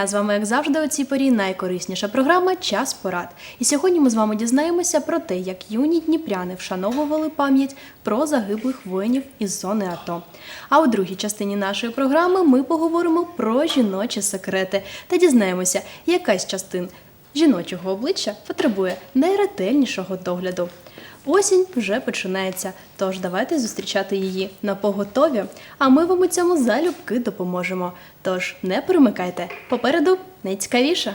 Дня! З вами, як завжди, у цій порі найкорисніша програма Час порад. І сьогодні ми з вами дізнаємося про те, як юні дніпряни вшановували пам'ять про загиблих воїнів із зони АТО. А у другій частині нашої програми ми поговоримо про жіночі секрети та дізнаємося, яка з частин жіночого обличчя потребує найретельнішого догляду. Осінь вже починається, тож давайте зустрічати її на поготові, а ми вам у цьому залюбки допоможемо. Тож не перемикайте, попереду найцікавіше.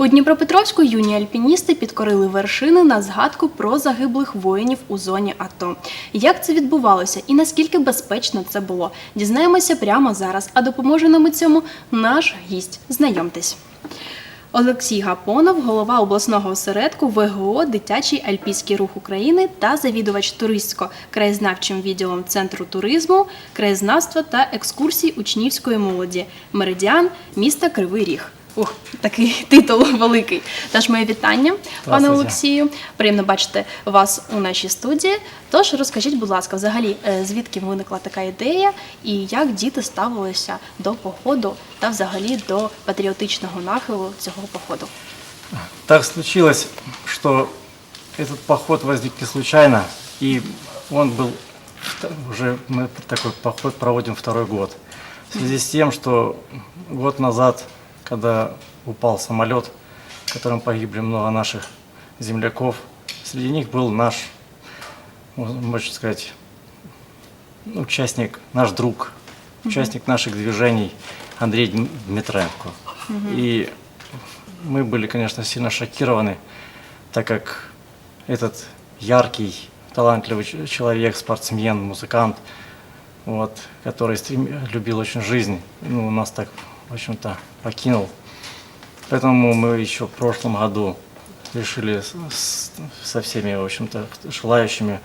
У Дніпропетровську юні альпіністи підкорили вершини на згадку про загиблих воїнів у зоні АТО. Як це відбувалося і наскільки безпечно це було, дізнаємося прямо зараз. А допоможе нам у цьому наш гість. Знайомтесь. Олексій Гапонов, голова обласного осередку ВГО Дитячий альпійський рух України та завідувач туристсько-краєзнавчим відділом Центру туризму, краєзнавства та екскурсій учнівської молоді Меридіан міста Кривий Ріг. Ух, такий титул великий. Тож моє вітання, пане Здравствуйте. Олексію. Приємно бачити вас у нашій студії. Тож розкажіть, будь ласка, взагалі, е, звідки виникла така ідея, і як діти ставилися до походу та взагалі до патріотичного нахилу цього походу? Так случилось, что этот поход возник не случайно, и он был вт- уже мы такой поход проводим второй год. В связи с тем, что год назад, когда упал самолет, в котором погибли много наших земляков, среди них был наш, можно сказать, участник, наш друг, участник наших движений Андрей Дм- Дмитренко. И мы были, конечно, сильно шокированы, так как этот яркий, талантливый человек, спортсмен, музыкант, вот, который стрем- любил очень жизнь, ну, нас так, в общем-то, покинул. Поэтому мы еще в прошлом году решили с- со всеми, в общем-то, желающими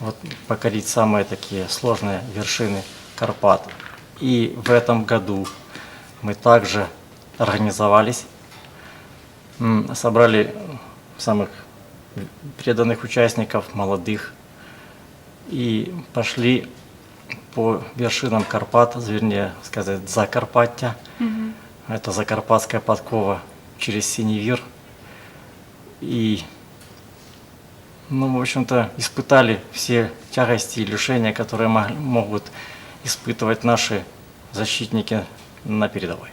вот, покорить самые такие сложные вершины Карпат. И в этом году мы также организовались, собрали самых преданных участников, молодых, и пошли по вершинам Карпат, вернее сказать, Закарпаття. Это Закарпатская подкова через Синевир. И, ну, в общем-то, испытали все тягости и лишения, которые мог- могут испытывать наши защитники на передовой.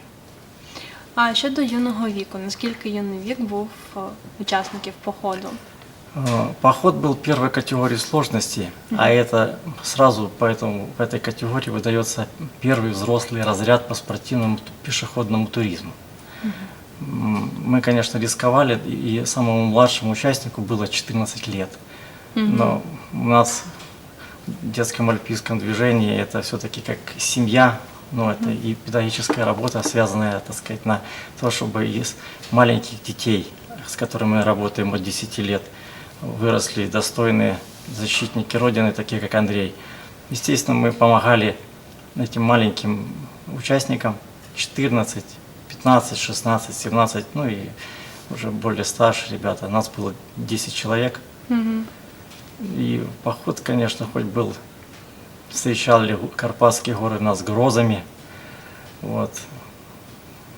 А щодо юного віку, наскільки юний вік був е, учасників походу? Э, Поход был первой категории сложности, а это сразу поэтому в этой категории выдается первый взрослый разряд по спортивному пешеходному туризму. Мы, конечно, рисковали, и самому младшему участнику было 14 лет. Но у нас в детском альпийском движении это все-таки как семья, ну, это и педагогическая работа, связанная, так сказать, на то, чтобы из маленьких детей, с которыми мы работаем от 10 лет, выросли достойные защитники Родины, такие как Андрей. Естественно, мы помогали этим маленьким участникам 14, 15, 16, 17, ну и уже более старшие ребята. Нас было 10 человек. И поход, конечно, хоть был, встречали Карпатские горы нас грозами. Вот.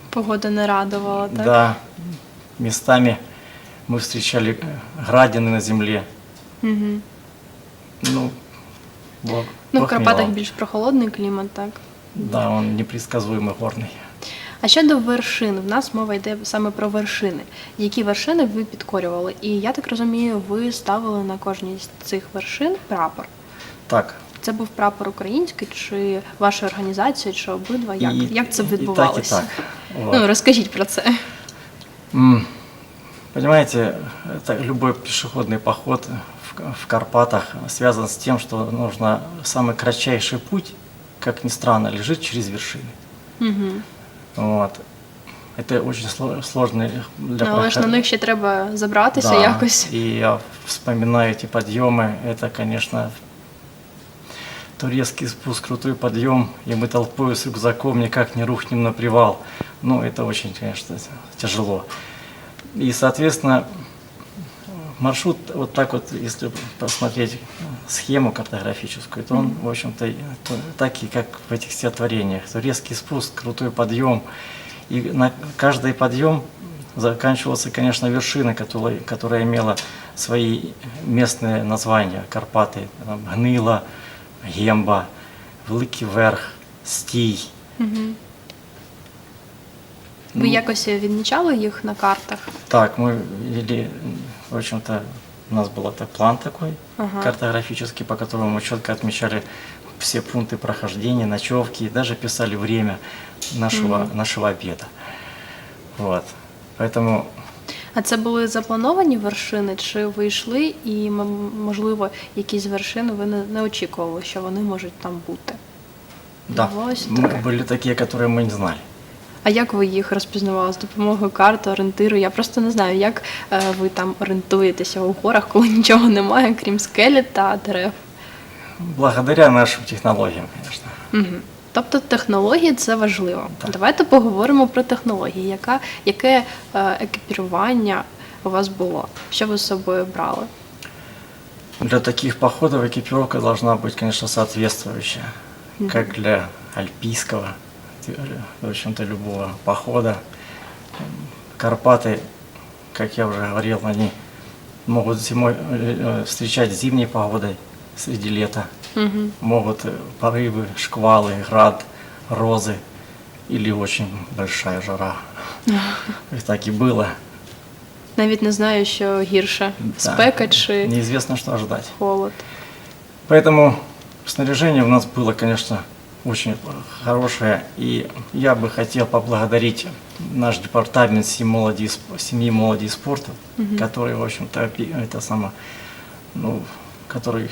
Погода не радувала, так? Да, местами мы встречали э, градины на земле. Угу. Ну, Бог, Ну, в Бог Карпатах миловал. більш прохолодний клімат, так? Да, он непредсказуемый горный. А щодо вершин, в нас мова йде саме про вершини. Які вершини ви підкорювали? І я так розумію, ви ставили на кожній з цих вершин прапор. Так, Це був прапор український, чи ваша організація, чи обидва? Як, І- як це і так, і відбувалося? так. Вот. Ну, розкажіть про це. М, Понимаете, это любой пешеходный поход в, в Карпатах связан с тем, что нужно самый кратчайший путь, как ни странно, лежит через вершины. Угу. Вот. Это очень сло- сложный для Але ж на них ще треба забратися Да, якось. И я вспоминаю эти подъемы, это, конечно, то резкий спуск, крутой подъем, и мы толпой с рюкзаком никак не рухнем на привал. Ну, это очень, конечно, тяжело. И, соответственно, маршрут, вот так вот, если посмотреть схему картографическую, то он, в общем-то, и- то- так и как в этих стихотворениях. То резкий спуск, крутой подъем. И на каждый подъем заканчивался, конечно, вершина, которая, которая имела свои местные названия. Карпаты, Гнила, Гемба, Великий Верх, Стій. Ви якось відмічали їх на картах? Так, мы вели, в общем-то, у нас был это план такой Ага. картографический, по которому мы четко отмечали все пункты прохождения, ночевки, и даже писали время нашего, нашего обеда. Вот. Поэтому А це були заплановані вершини, чи ви йшли і, м- можливо, якісь вершини ви не, не очікували, що вони можуть там бути? да, Бывалось мы- такое? были такие, которые мы не знали. А як ви їх розпізнавали з допомогою карти, орієнтиру? Я просто не знаю, як е, ви там орієнтуєтеся у горах, коли нічого немає, крім скелі та дерев. Благодаря нашим технологиям, конечно. Угу. Тобто технології це важливо. Так. Давайте поговоримо про технології. Яка, яке е, екіпірування у вас було? Що ви з собою брали? Для таких походов экипировка должна быть, конечно, соответствующая, как для альпийского, э, В общем-то, любого похода. Карпаты, как я уже говорил, они могут зимой э, э, встречать зимней погодой среди лета, Угу. могут э, порывы, шквалы, град, розы или очень большая жара. И так и было. Навіть не знаю, що гірше Да. спека чи Неизвестно, что ожидать. холод. Поэтому снаряжение у нас было, конечно, очень хорошее. И я бы хотел поблагодарить наш департамент семьи молоди, семьи молоди и спорта, который, в общем-то, это само, ну, который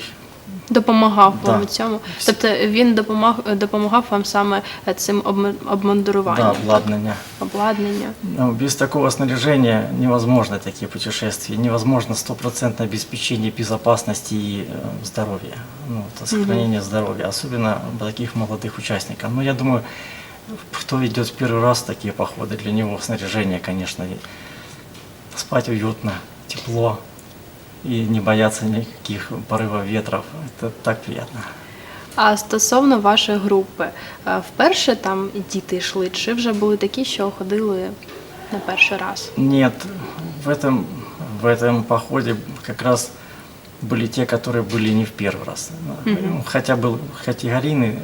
Допомагав Да. вам у цьому. Тобто він допомаг, допомагав вам саме е, цим обм- да, обмундируванням, обладнання. обладнання. Ну, без такого снаряжения невозможно такие путешествия, невозможно стопроцентное обеспечение безопасности и э, здоровья, ну, это сохранение здоровья, особенно таких молодых участников. Но я думаю, кто идет в первый раз в такие походы, для него снаряжение, конечно, и спать уютно, тепло и не бояться никаких порывов ветров. Это так приятно. А стосовно вашої групи, е, вперше там діти йшли, чи вже були такі, що ходили на перший раз? Нет, в этом, в этом походе как раз были те, которые были не в первый раз. Ну, Хотя был категорийный,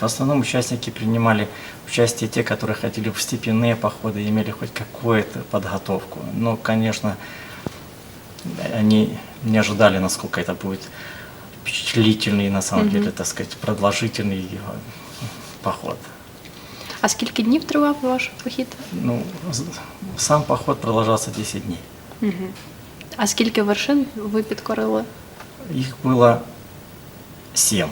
в основном участники принимали участие те, которые хотели в степенные походы, имели хоть какую-то подготовку. Но, конечно, они не ожидали, насколько это будет впечатлительный, на самом деле, так сказать, продолжительный э, поход. А скільки днів тривав ваш похід? Ну, з- сам поход продолжался 10 дней. Угу. А скільки вершин ви підкорили? Их было семь.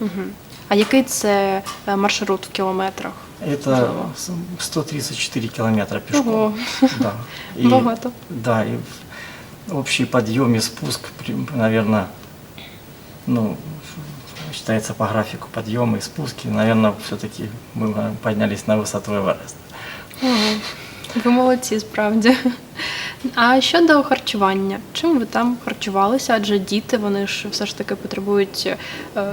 Угу. А який це е, маршрут в кілометрах? Это Здорово. с- 134 километра пешком. Ого. Да. Богато. Да, и в- общий подъем и спуск, наверное, ну, считается по графику подъема и спуски, наверное, все-таки мы э, поднялись на высоту Эвереста. Ого. Ви молодці, справді. А щодо харчування, чим ви там харчувалися? Адже діти вони ж все ж таки потребують е,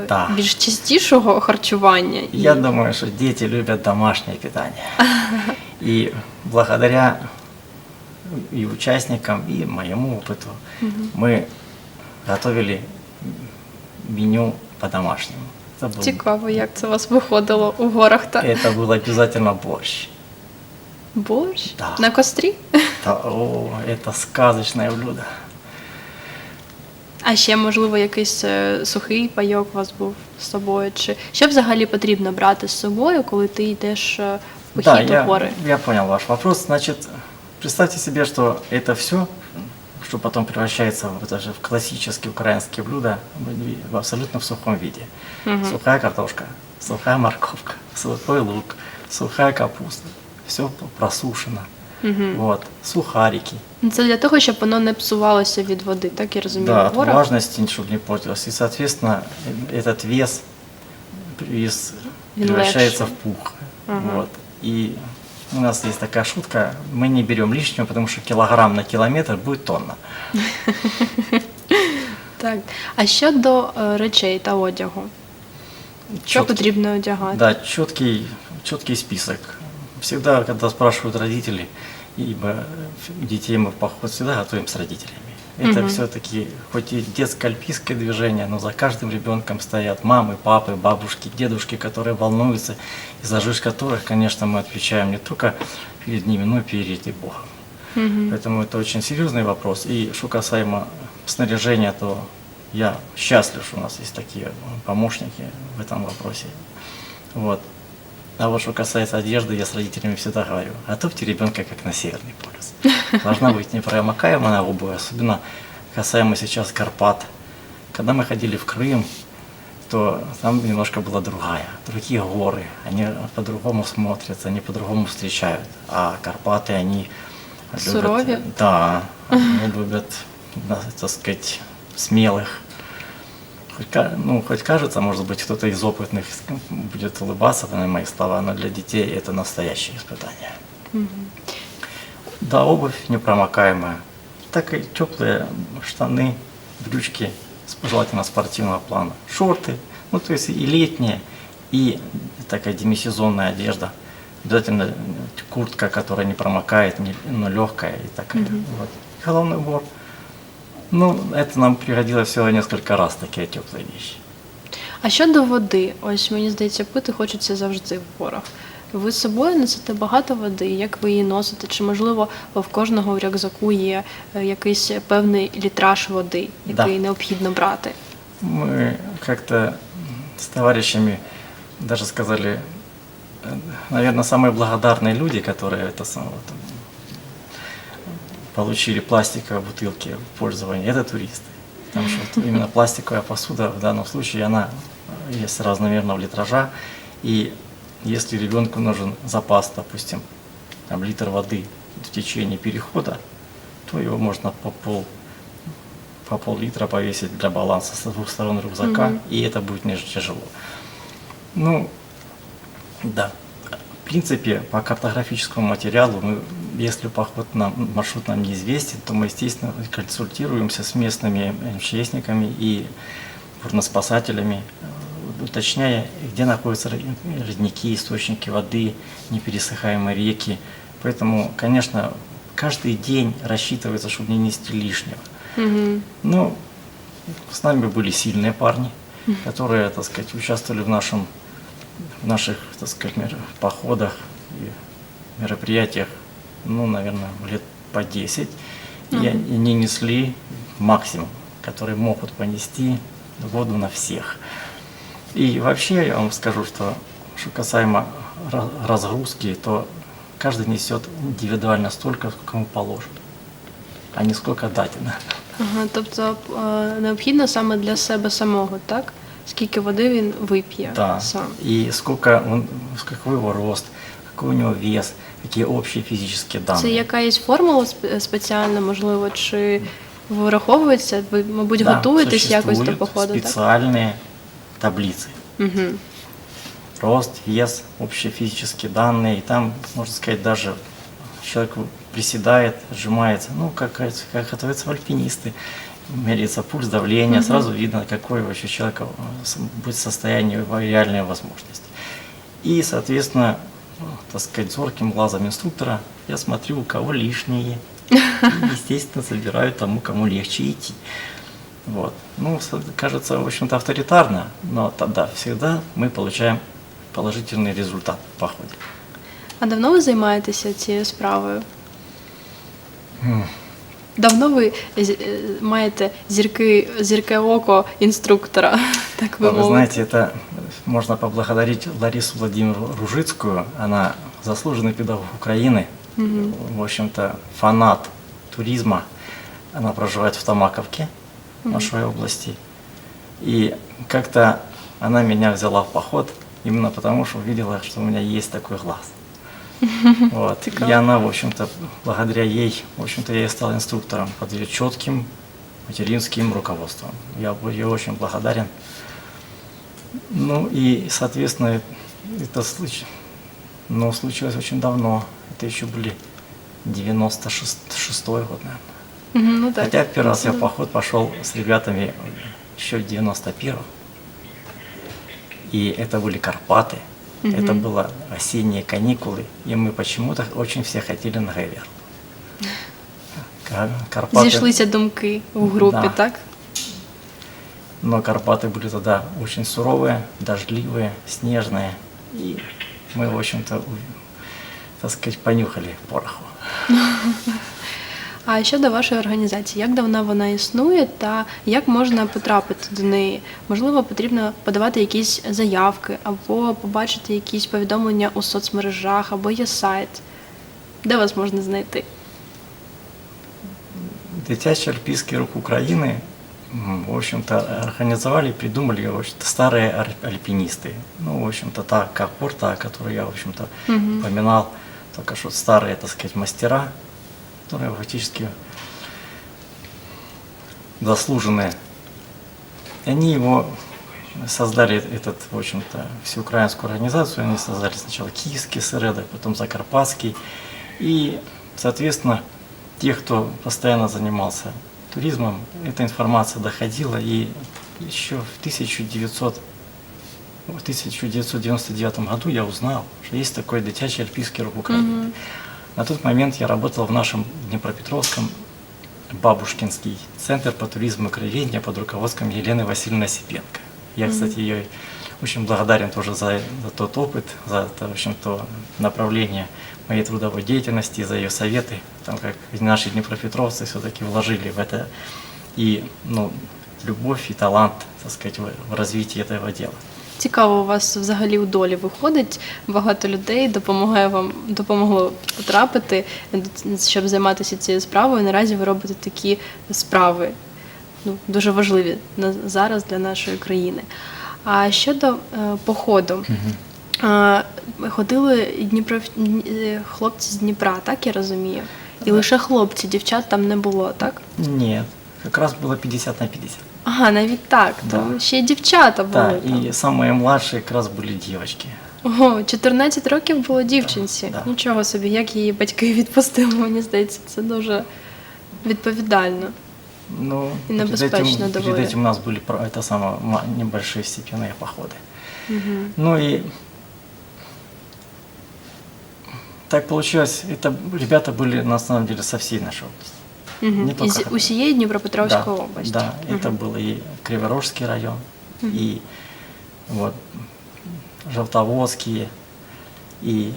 Так. більш частішого харчування. І- Я думаю, что дети любят домашнее питание. И благодаря и участникам, и моему опыту мы готовили меню по-домашнему. Это был, Цікаво, як це у вас виходило у горах та это был обязательно борщ. борщ Да. на кострі. Это, о, это сказочное блюдо. А ще, можливо, якийсь е, сухий пайок у вас був з собою. Чи що взагалі потрібно брати з собою, коли ти йдеш е, в Да, похід у я, гори? я понял ваш вопрос. Значит, представьте себе, что это все, что потом превращается в, даже в классические украинские блюда, в абсолютно в сухом виде. Сухая картошка, сухая морковка, сухой лук, сухая капуста. Все просушено. Вот, сухарики. Ну, Це для того, щоб воно не псувалося від води, так я розумію. Да, от горах. влажности, чтобы не портилось. И, соответственно, этот вес, превращается в пух. Ага. Вот. И У нас есть такая шутка, мы не берем лишнего, потому что килограмм на километр будет тонна. Так. А щодо речей та одягу, що Чёткий- потрібно одягати? Да, четкий, четкий список. Всегда, когда спрашивают родители, ибо детей мы в поход всегда готовим с родителями. Это Мгм. все-таки, хоть и детско-альпийское движение, но за каждым ребенком стоят мамы, папы, бабушки, дедушки, которые волнуются, и за жизнь которых, конечно, мы отвечаем не только перед ними, но и перед и Богом. Мгм. Поэтому это очень серьезный вопрос. И что касаемо снаряжения, то я счастлив, что у нас есть такие помощники в этом вопросе. Вот. А вот что касается одежды, я с родителями всегда говорю, готовьте ребенка как на Северный полюс. Должна быть непромокаемая обувь, особенно касаемо сейчас Карпат. Когда мы ходили в Крым, то там немножко была другая, другие горы, они по-другому смотрятся, они по-другому встречают. А Карпаты, они любят-? Да, они любят, так сказать, смелых. Ну, хоть кажется, может быть, кто-то из опытных будет улыбаться на мои слова, но для детей это настоящее испытание. Да, обувь непромокаемая. Так и теплые штаны, брючки, желательно спортивного плана, шорты, ну то есть и летние, и такая демисезонная одежда. Обязательно э, куртка, которая не промокает, не- но легкая и такая. Вот. Головной убор. Ну, это нам пригодилось всего несколько раз, такие теплые вещи. А щодо води, ось мені здається, пити хочеться завжди в горах. Ви з собою несете багато води, як ви її носите? Чи можливо в кожного в рюкзаку є е, якийсь певний літраж води, Да. який необхідно брати? Мы как-то с товарищами даже сказали, наверное, самые благодарные люди, которые это самое, вот, получили пластиковые бутылки в пользование, это туристы. Потому что вот именно пластиковая посуда в данном случае, она есть разноверного литража. И если ребенку нужен запас, допустим, там, литр воды в течение перехода, то его можно по пол по пол-литра повесить для баланса с двух сторон рюкзака, Мгм. и это будет не тяжело. Ну, да. В принципе, по картографическому материалу, мы, если поход нам, маршрут нам неизвестен, то мы, естественно, консультируемся с местными МЧСниками и горноспасателями, э, уточняя, где находятся род- родники, источники воды, непересыхаемые реки. Поэтому, конечно, каждый день рассчитывается, чтобы не нести лишнего. Угу. Ну, с нами были сильные парни, которые, так сказать, участвовали в, нашем, в наших, так сказать, походах и мероприятиях, ну, наверное, лет по 10. И Мгм. они несли максимум, который могут понести воду на всех. И вообще, я вам скажу, что, что касаемо ра- разгрузки, то каждый несет индивидуально столько, сколько ему положено, а не сколько дадено. Ага, тобто е, необхідно саме для себе самого, так? Скільки води він вип'є Да. сам. И сколько он, какой его рост, какой у него вес, какие общие физические данные. Це якась формула спе- спеціальна, можливо, чи вираховується? Ви, мабуть, Да, готуєтесь якось до существуют походу, так? специальные таблицы. Угу. Рост, вес, общие физические данные. И там, можно сказать, даже человек приседает, сжимается, ну, как, как готовятся альпинисты. Меряется пульс, давление, сразу видно, какой вообще человек э, с- будет состояние, его реальные возможности. И, соответственно, ну, так сказать, зорким глазом инструктора я смотрю, у кого лишние. И, естественно, забираю тому, кому легче идти. Вот. Ну, с- кажется, в общем-то, авторитарно, но тогда всегда мы получаем положительный результат в походе. А давно ви займаєтеся цією справою? М. Давно ви з- е, маєте зірки, зірке око інструктора, так би Вы мовити? знаете, это можно поблагодарить Ларису Владимировну Ружицкую. Она заслуженный педагог Украины, Мгм. в общем-то, фанат туризма. Она проживает в Томаковке, нашей области. И как-то она меня взяла в поход именно потому, что увидела, что у меня есть такой глаз. Вот. И она, в общем-то, благодаря ей, в общем-то, я и стал инструктором под ее четким материнским руководством. Я ей очень благодарен. Ну и, соответственно, это случай, но случилось очень давно. Это еще были 96 год, наверное. Ну так. Хотя первый раз я в поход пошел с ребятами еще в 91-м. И это были Карпаты. Это было осенние каникулы. И мы почему-то очень все хотели на Гаверл. Ка- Карпаты, Зійшлися думки в групі, Да. так? но Карпаты были тогда очень суровые, дождливые, снежные. И мы, в общем-то, так сказать, понюхали пороху. А щодо вашої організації, як давно вона існує та як можна потрапити до неї? Можливо, потрібно подавати якісь заявки або побачити якісь повідомлення у соцмережах, або є сайт. Де вас можна знайти? Дитячий Альпийский рух Украины, м, в общем-то, организовали, придумали в общем-то, старые ар- альпинисты. Ну, в общем-то, та когорта, которую я, в общем-то, Мгм. упоминал, только что старые, так сказать, мастера, которые фактически заслуженные. Они его создали, этот, в общем-то, всеукраинскую организацию. Они создали сначала Киевский СРЭД, потом Закарпатский. И, соответственно, те, кто постоянно занимался туризмом, эта информация доходила. И еще в 1900 в 1999 году я узнал, что есть такой дитячий альпийский Украины. Мгм. На тот момент я работал в нашем Днепропетровском Бабушкинский центр по туризму и краеведению под руководством Елены Васильевны Осипенко. Я, кстати, ей очень благодарен тоже за, за тот опыт, за это, в общем, то направление моей трудовой деятельности, за ее советы, там как наши днепропетровцы все-таки вложили в это и ну, любовь и талант, так сказать, в, в развитии этого дела. Цікаво, у вас взагалі у долі виходить. Багато людей допомагає вам допомогло потрапити, щоб займатися цією справою. Наразі ви робите такі справи, ну дуже важливі зараз для нашої країни. А щодо е, походу, е, ходили Дніпро е, хлопці з Дніпра, так я розумію. І лише хлопці, дівчат там не було, так? Нет, как раз было 50 на 50. Ага, навіть так. Да. То ще й дівчата були. Да, там. и самые младшие как раз были девочки. Ого, 14 років було дівчинці. Да. Нічого собі, як її батьки відпустили, мені здається, це дуже відповідально. Ну, И перед небезпечно этим, перед довольно. этим у нас были про- это самое, ма- небольшие степенные походы. Угу. Ну и так получилось, это ребята были на самом деле со всей нашей области. Не Із только- усієї Дніпропетровської да, області. Да, это Мгм. был и Криворожский район, и вот Желтоводские, и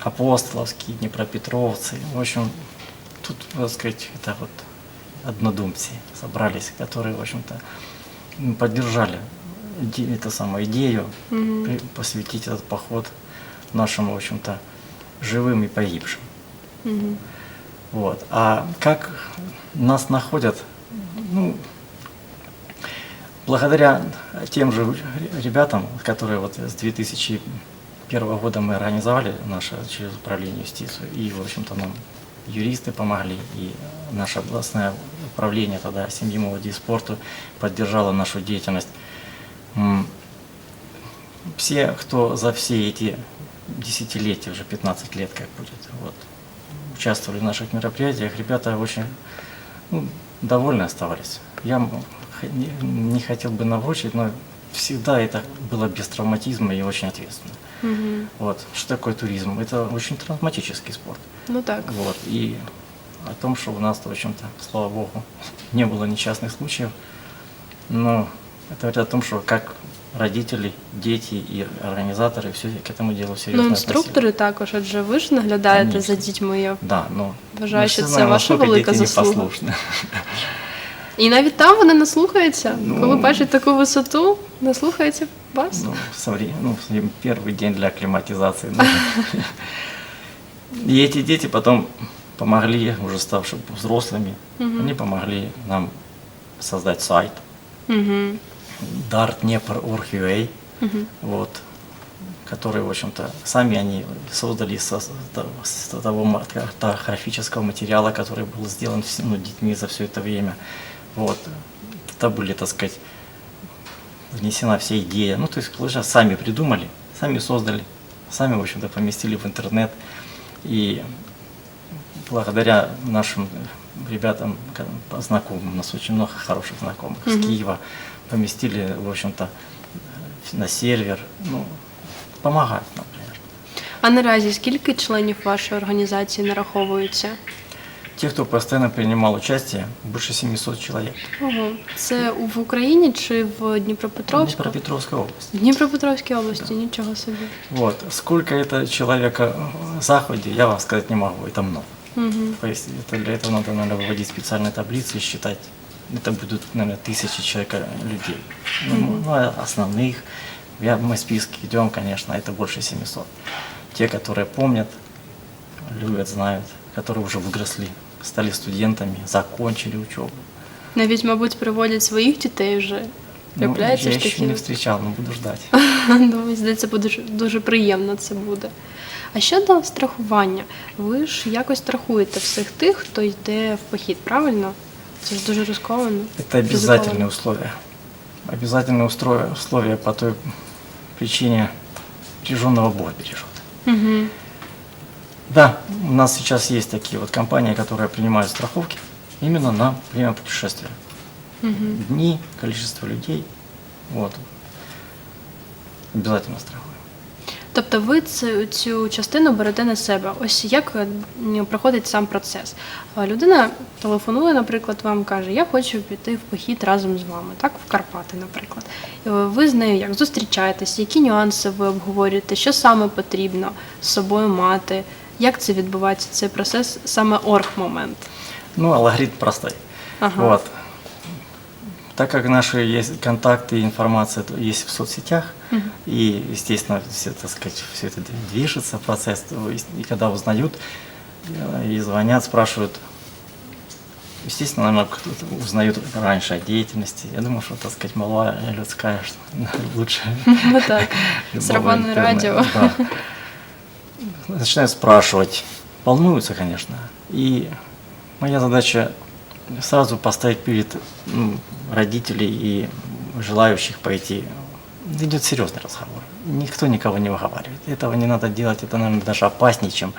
Апостоловские, Днепропетровцы. В общем, тут, так сказать, это вот однодумцы собрались, которые, в общем-то, м, поддержали иде- эту самую идею Мгм. при- посвятить этот поход нашим, в общем-то, живым и погибшим. Мгм. Вот. А как нас находят? Ну, благодаря тем же ребятам, которые вот с 2001 года мы организовали наше через управление юстицию, и, в общем-то, нам юристы помогли, и наше областное управление тогда семьи, молоді и спорту поддержало нашу деятельность. Все, кто за все эти десятилетия, уже 15 лет как будет, вот, участвовали в наших мероприятиях, ребята очень ну, довольны оставались. Я не, хотел бы наврочить, но всегда это было без травматизма и очень ответственно. Мгм. Вот. Что такое туризм? Это очень травматический спорт. Ну так. Вот. И о том, что у нас, в общем-то, слава богу, не было несчастных случаев. Но это говорит о том, что как родители, дети и организаторы все к этому делу серьезно Ну, относились. інструктори також, адже ви ж наглядаєте Конечно. за дітьми. Я- Да, но Вважаю, мы що все це знаем, ваша насколько велика дети заслуга. непослушны. І навіть там вони не слухаються. Ну. Коли бачать таку висоту, не слухаються вас. Ну, совре- ну, им первый день для акклиматизации. ну. И эти дети потом помогли, уже ставшим взрослыми, Мгм. они помогли нам создать сайт Угу. dartdnepr.org.ua, Угу. вот, который, в общем-то, сами они создали со- с того картографического материала, который был сделан ну, детьми за все это время. Вот. Это были, так сказать, внесена вся идея. Ну, то есть, получается, сами придумали, сами создали, сами, в общем-то, поместили в интернет. И благодаря нашим ребятам, знакомым, у нас очень много хороших знакомых Мгм. с Киева, поместили, в общем-то, на сервер, ну, помогают, например. А наразі скільки членів вашої організації нараховується? Те, кто постоянно принимал участие, больше 700 человек. Ого. Це в Україні чи в Дніпропетровську? Днепропетровская область. В Дніпропетровській області, нічого собі. Вот. Сколько это человека в Заходе, я вам сказать не могу, это много. Угу. То есть это для этого надо, наверное, выводить специальные таблицы и считать. Это будут, наверное, тысячи человек э, людей. Ну, ну, а основных, я, мы списки идем, конечно, это больше 700. Те, которые помнят, любят, знают, которые уже выросли, стали студентами, закончили учебу. Навіть, мабуть, приводять своїх дітей вже. Ну, Трапляється я ж еще не такі. встречал, но буду ждать. Ну, мені здається, буде дуже, дуже приємно це буде. А щодо страхування, ви ж якось страхуєте всіх тих, хто йде в похід, правильно? Це ж дуже ризиковано. Это обязательные условия. Обязательные условия по той причине прижженного Бог бережет. Угу. Да, у нас сейчас есть такие вот компании, которые принимают страховки именно на время путешествия. Угу. Дни, количество людей. Вот. Обязательно страхуем. Тобто ви цю, цю частину берете на себе. Ось як е, проходить сам процес. Е, Людина телефонує, наприклад, вам каже, я хочу піти в похід разом з вами, так, в Карпати, наприклад. Е, Ви з нею як зустрічаєтесь, які нюанси ви обговорюєте, що саме потрібно з собою мати, як це відбувається, цей процес, саме орг-момент. Ну, алгоритм простой. Ага. Вот. Так как наши есть контакты и информация есть в соцсетях, и, естественно, все, так сказать, все это движется, процесс, и когда узнают, э, и звонят, спрашивают, естественно, наверное, кто-то узнают раньше о деятельности. Я думаю, что, так сказать, малая людская лучше Ну так, интернета, радио. Начинают спрашивать. Волнуются, конечно. И моя задача сразу поставить перед ну, родителей и желающих пойти. Идет серьезный разговор. Никто никого не выговаривает. Этого не надо делать. Это, наверное, даже опаснее, чем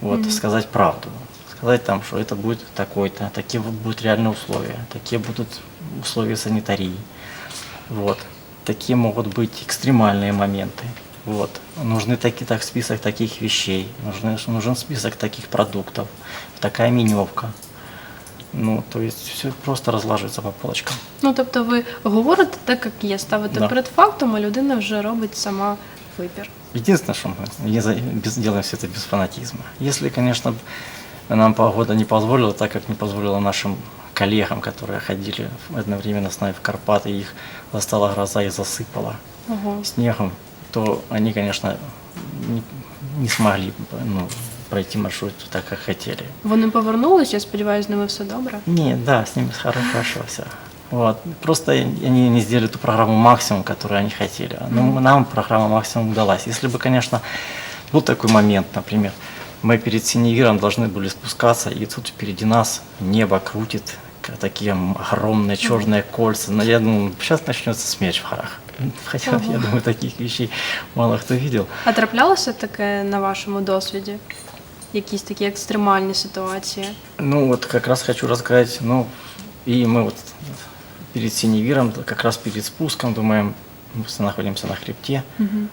вот, Мгм. сказать правду. Сказать там, что это будет такой-то, такие будут реальные условия, такие будут условия санитарии. Вот. Такие могут быть экстремальные моменты. Вот. Нужны таки, так, список таких вещей, нужны, нужен список таких продуктов, такая меневка. Ну, то есть все просто разлаживается по полочкам. Ну тобто ви говорите так, як є, ставите Да. перед фактом, а людина вже робить сама вибір. Единственное, что мы не за- без- делаем все это без фанатизма. Если, конечно, б нам погода не позволила, так как не позволила нашим коллегам, которые ходили в- одновременно с нами в Карпаты, их застала гроза и засыпала Ого. снегом, то они, конечно, не, не смогли ну, пройти маршрут так, как хотели. Вони повернулись, я сподіваюся, з ними все добре. Нет, да, с ними хоро- хорошо все. Вот. Просто они не сделали ту программу максимум, которую они хотели. Но Мгм. нам программа максимум удалась. Если бы, конечно, был такой момент, например, мы перед Синевиром должны были спускаться, и тут впереди нас небо крутит, к- такие м- огромные черные кольца. Но я думаю, сейчас начнется смерч в горах. Хотя, я Ого. думаю, таких вещей мало кто видел. А траплялося таке на вашому досвіді? Якісь такі екстремальні ситуації? Ну вот как раз хочу рассказать, ну и мы вот перед Синевиром, как раз перед спуском, думаем, мы все находимся на хребте, Угу.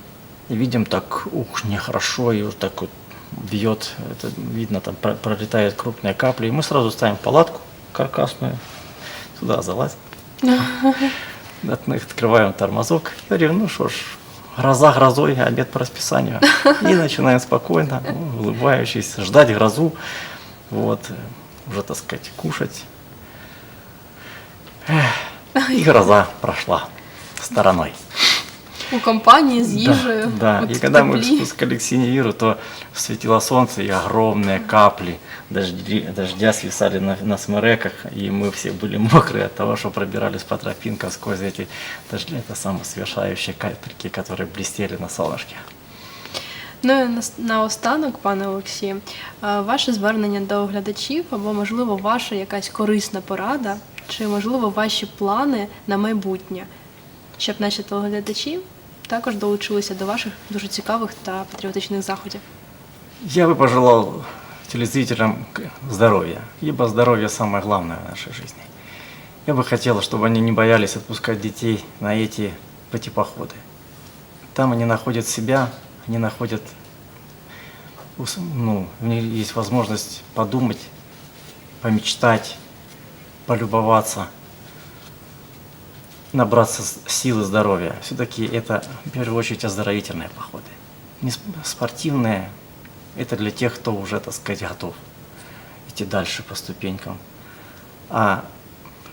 и видим так, ух, нехорошо, и вот так вот бьет, это видно, там про- пролетают крупные капли, и мы сразу ставим палатку каркасную, туда залазим, От- открываем тормозок, и говорим, ну что ж, гроза грозой, обед по расписанию, и начинаем спокойно, улыбающись, ждать грозу, вот, уже, так сказать, кушать. И гроза прошла стороной. У компанії з Да, їжею. Да, от и в когда мы теплі. спускали к Синевиру, то светило солнце, и огромные капли дожди, дождя свисали на, на смереках, и мы все были мокрые от того, что пробирались по тропинкам сквозь эти дожди. Это самые свершающие капельки, которые блестели на солнышке. Ну і нас- наостанок, пане Олексію, е, ваше звернення до глядачів або, можливо, ваша якась корисна порада, чи, можливо, ваші плани на майбутнє, щоб наші телеглядачі також долучилися до ваших дуже цікавих та патріотичних заходів. Я бы пожелал телезрителям к- здоровья, ибо здоровье самое главное в нашей жизни. Я бы хотел, чтобы они не боялись отпускать детей на эти путепоходы. Там они находят себя, они находят, ус- ну, у них есть возможность подумать, помечтать, полюбоваться, набраться силы здоровья. Все-таки это в первую очередь оздоровительные походы. Не сп- спортивные, это для тех, кто уже, так сказать, готов идти дальше по ступенькам. А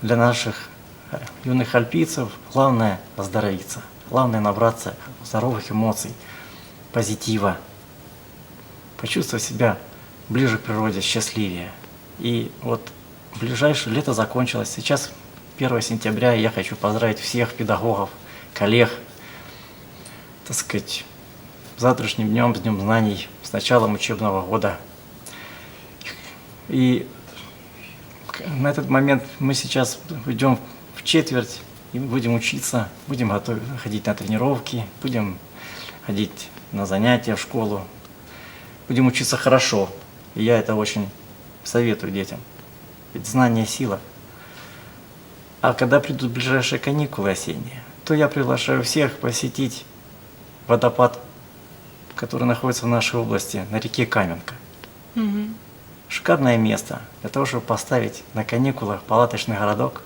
для наших э, юных альпийцев главное оздоровиться, главное набраться здоровых эмоций, позитива, почувствовать себя ближе к природе, счастливее. И вот ближайшее лето закончилось. Сейчас 1 сентября, я хочу поздравить всех педагогов, коллег, так сказать, завтрашним днем, с Днем знаний, с началом учебного года. И на этот момент мы сейчас идем в четверть и будем учиться, будем готов, ходить на тренировки, будем ходить на занятия в школу, будем учиться хорошо. И я это очень советую детям. Ведь знание – сила. А когда придут ближайшие каникулы осенние, то я приглашаю всех посетить водопад, который находится в нашей области, на реке Каменка. Мгм. Шикарное место для того, чтобы поставить на каникулах палаточный городок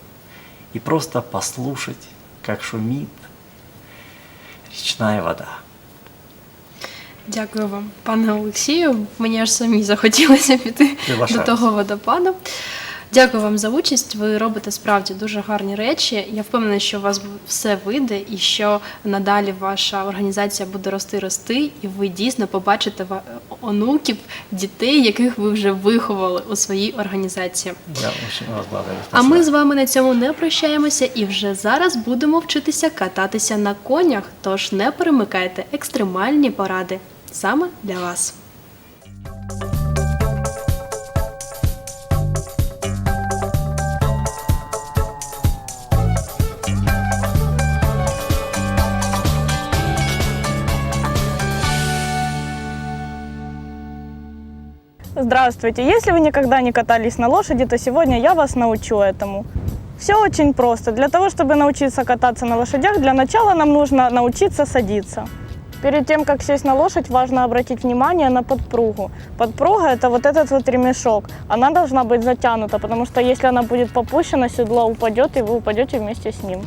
и просто послушать, как шумит речная вода. Дякую вам, пане Олексію. Мені аж самі захотілося піти до Приглашаю. того водопаду. Дякую вам за участь. Ви робите справді дуже гарні речі. Я впевнена, що у вас все вийде і що надалі ваша організація буде рости рости, і ви дійсно побачите онуків, дітей, яких ви вже виховали у своїй організації. Я. А ми з вами на цьому не прощаємося і вже зараз будемо вчитися кататися на конях. Тож не перемикайте екстремальні поради саме для вас. Здравствуйте! Если вы никогда не катались на лошади, то сегодня я вас научу этому. Все очень просто. Для того, чтобы научиться кататься на лошадях, для начала нам нужно научиться садиться. Перед тем, как сесть на лошадь, важно обратить внимание на подпругу. Подпруга – это вот этот вот ремешок. Она должна быть затянута, потому что если она будет попущена, седло упадет, и вы упадете вместе с ним.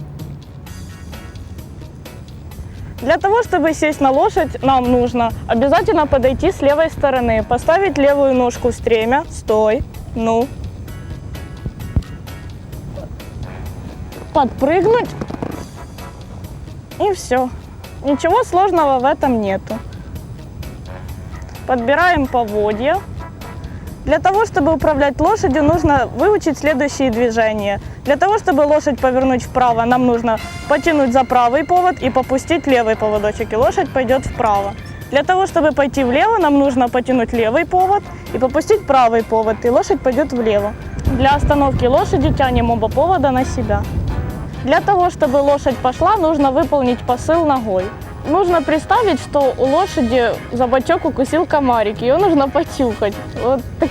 Для того, чтобы сесть на лошадь, нам нужно обязательно подойти с левой стороны, поставить левую ножку в стремя, стой, ну, подпрыгнуть и все. Ничего сложного в этом нету. Подбираем поводья. Для того, чтобы управлять лошадью, нужно выучить следующие движения. Для того, чтобы лошадь повернуть вправо, нам нужно потянуть за правый повод и попустить левый поводочек, и лошадь пойдет вправо. Для того, чтобы пойти влево, нам нужно потянуть левый повод и попустить правый повод, и лошадь пойдет влево. Для остановки лошади тянем оба повода на себя. Для того, чтобы лошадь пошла, нужно выполнить посыл ногой. Нужно представить, что у лошади за бочок укусил комарик, ее нужно потюхать. Вот так-